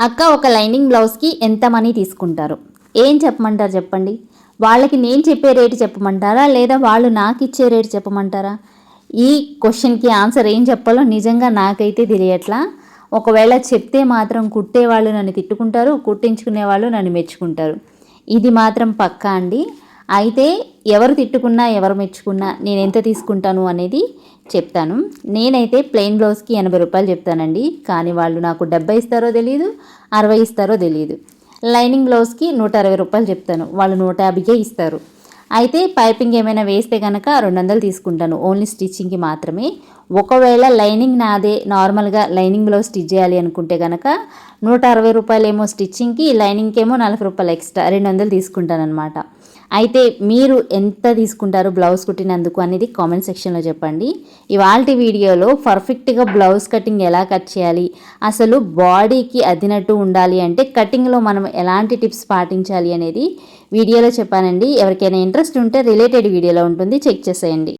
అక్క ఒక లైనింగ్ బ్లౌజ్కి ఎంత మనీ తీసుకుంటారు? ఏం చెప్పమంటారు చెప్పండి? వాళ్ళకి నేను చెప్పే రేటు చెప్పమంటారా? లేదా వాళ్ళు నాకు ఇచ్చే రేటు చెప్పమంటారా? ఈ క్వశ్చన్కి ఆన్సర్ ఏం చెప్పాలో నిజంగా నాకైతే తెలియట్లా. ఒకవేళ చెప్తే మాత్రం కుట్టేవాళ్ళు నన్ను తిట్టుకుంటారు కుట్టించుకునే వాళ్ళు నన్ను మెచ్చుకుంటారు. ఇది మాత్రం పక్కా అండి. అయితే ఎవరు తిట్టుకున్నా ఎవరు మెచ్చుకున్నా నేను ఎంత తీసుకుంటాను అనేది చెప్తాను. నేనైతే ప్లెయిన్ బ్లౌజ్కి ఎనభై రూపాయలు చెప్తానండి. కానీ వాళ్ళు నాకు డెబ్బై ఇస్తారో తెలియదు అరవై ఇస్తారో తెలియదు లైనింగ్ బ్లౌజ్కి నూట అరవై రూపాయలు చెప్తాను. వాళ్ళు నూట యాభైకే ఇస్తారు. అయితే పైపింగ్ ఏమైనా వేస్తే కనుక రెండు వందలు తీసుకుంటాను. ఓన్లీ స్టిచ్చింగ్కి మాత్రమే. ఒకవేళ లైనింగ్ నాదే నార్మల్గా లైనింగ్ బ్లౌజ్ స్టిచ్ చేయాలి అనుకుంటే కనుక నూట అరవై రూపాయలేమో స్టిచ్చింగ్కి లైనింగ్కి ఏమో నలభై రూపాయలు ఎక్స్ట్రా రెండు వందలు తీసుకుంటాను అనమాట అయితే మీరు ఎంత తీసుకుంటారు బ్లౌజ్ కుట్టినందుకు అనేది కామెంట్ సెక్షన్లో చెప్పండి. ఇవాళ వీడియోలో పర్ఫెక్ట్గా బ్లౌజ్ కటింగ్ ఎలా కట్ చేయాలి అసలు బాడీకి అద్దినట్టు ఉండాలి అంటే కటింగ్లో మనం ఎలాంటి టిప్స్ పాటించాలి అనేది వీడియోలో చెప్పానండి. ఎవరికైనా ఇంట్రెస్ట్ ఉంటే రిలేటెడ్ వీడియోలో ఉంటుంది. చెక్ చేసేయండి.